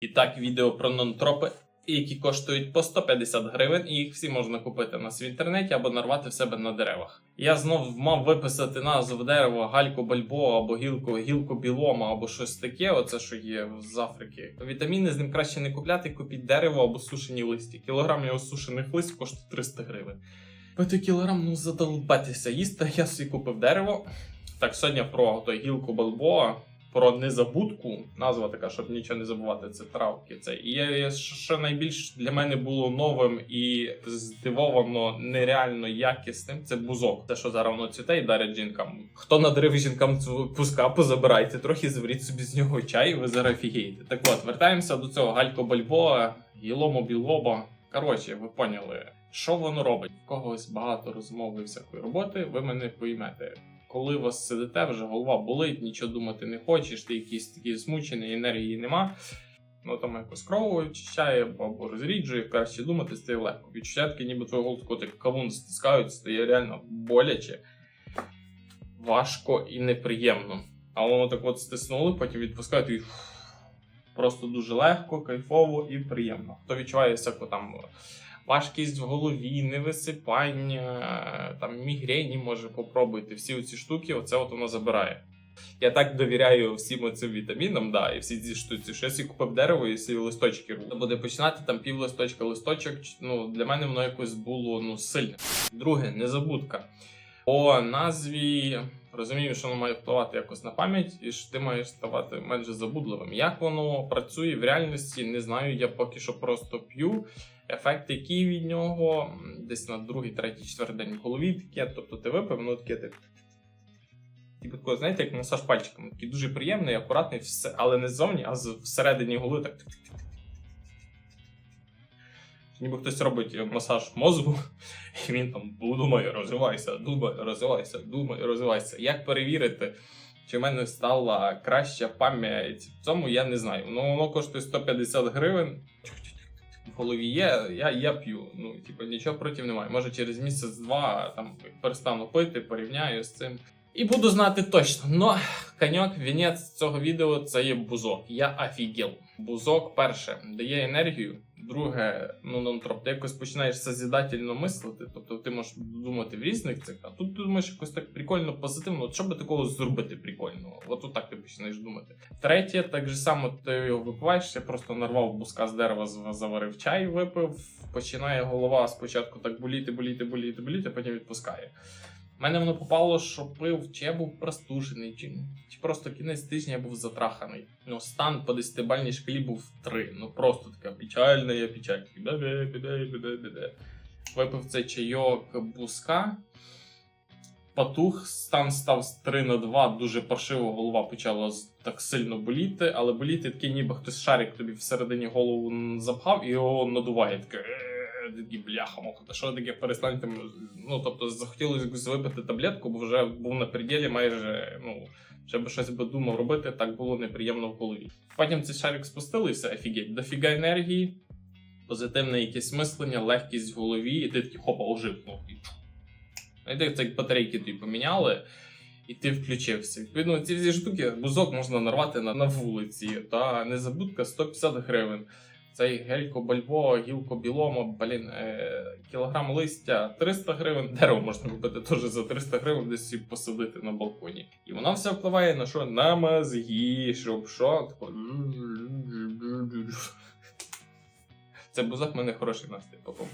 І так, відео про нонтропи, які коштують по 150 гривень, і їх всі можна купити у нас в інтернеті або нарвати в себе на деревах. Я знов мав виписати назву дерева гальку бальбо або гілку, гілку білома, або щось таке. Оце що є з Африки. Вітаміни з ним краще не купляти, купіть дерево або сушені листі. Кілограм його сушених листів коштує 300 гривень. П'яти кілограм, ну задолбатися їсти. Я собі купив дерево. Так, сьогодні про той гілку Балбоа, про незабудку. Назва така, щоб нічого не забувати. Це травки. Це і є, що найбільш для мене було новим і здивовано нереально якісним. Це бузок. Те, що зараз воно цвіте і дарять жінкам. Хто надарив жінкам цю пуска, позабирайте трохи, зваріть собі з нього чай, і ви зараз офігієте. Так от, вертаємося до цього галько Бальбоа, гілому білоба. Коротше, ви поняли, що воно робить? В когось багато розмови і всякої роботи, ви мене поймете. Коли у вас сидите, вже голова болить, нічого думати не хочеш, ти якийсь такий змучений, енергії нема. Ну там якось кров очищає або розріджує, краще думати стає легко. Відчуття таке, ніби твою голову так кавун стискають, стає реально боляче, важко і неприємно. А воно так от стиснули, потім відпускають і просто дуже легко, кайфово і приємно. Хто відчуває всяку там важкість в голові, невисипання, там мігрені, може попробуйте. Всі ці штуки, оце от воно забирає. Я так довіряю всім оцим вітамінам, да, і всі ці штуці, що я купив дерево і всі листочки. Буде починати там пів листочка, листочок. Ну для мене воно якось було ну сильне. Друге, незабудка. По назві розумію, що воно має впливати якось на пам'ять, і що ти маєш ставати менш забудливим. Як воно працює в реальності, не знаю. Я поки що просто п'ю. Ефект, який від нього десь на другий, третій, четвертий день в голові таке. Тобто ти випив, ну таке ти. Типу такого, знаєте, як масаж пальчиками. Такий дуже приємний, акуратний, але не ззовні, а всередині голови так. Ніби хтось робить масаж мозку, і він там думає, розвивайся, думає, розвивайся, думає, розвивайся. Як перевірити, чи в мене стала краща пам'ять в цьому, я не знаю. Ну, воно коштує 150 гривень. В голові є, я, я п'ю. Ну, типу, нічого проти немає. Може, через місяць-два там перестану пити, порівняю з цим. І буду знати точно. Но коньок, вінець цього відео це є бузок. Я офігел. Бузок, перше, дає енергію. Друге, ну нонтроп, ти якось починаєш созідательно мислити. Тобто ти можеш думати в різних цих, а тут ти думаєш якось так прикольно, позитивно. От що би такого зробити прикольного? От отак ти починаєш думати. Третє, так же само ти його випиваєш, я просто нарвав буска з дерева, заварив чай, випив. Починає голова спочатку так боліти, боліти, боліти, боліти, а потім відпускає. У мене воно попало, що пив, чи я був простужений, чи, чи просто кінець тижня я був затраханий. Ну, стан по 10-бальній шкалі був 3. Ну просто така печальна я печаль. Бе-бе, бе-бе, бе-бе, бе-бе. Випив цей чайок буска. Потух, стан став з 3 на 2, дуже паршиво голова почала так сильно боліти, але боліти такий, ніби хтось шарик тобі всередині голову запхав і його надуває. Таке, «Е, такий бляха, муха, та що таке перестаньте. Ну, тобто захотілося випити таблетку, бо вже був на пределі майже, ну, ще щось би думав робити, так було неприємно в голові. Потім цей шарик спустили і все, офігеть, дофіга енергії, позитивне якесь мислення, легкість в голові, і ти такий хопа ожив. Ну, і Знаєте, це як батарейки тобі поміняли, і ти включився. Відповідно, ці всі штуки, бузок можна нарвати на, на вулиці. Та незабудка 150 гривень. Цей гелько бальбо, гілко білому, блін, е, кілограм листя 300 гривень. Дерево можна купити теж за 300 гривень, десь і посадити на балконі. І воно все впливає на що? На мозги, щоб що. Тако... Це бузок в мене хороший настрій потім.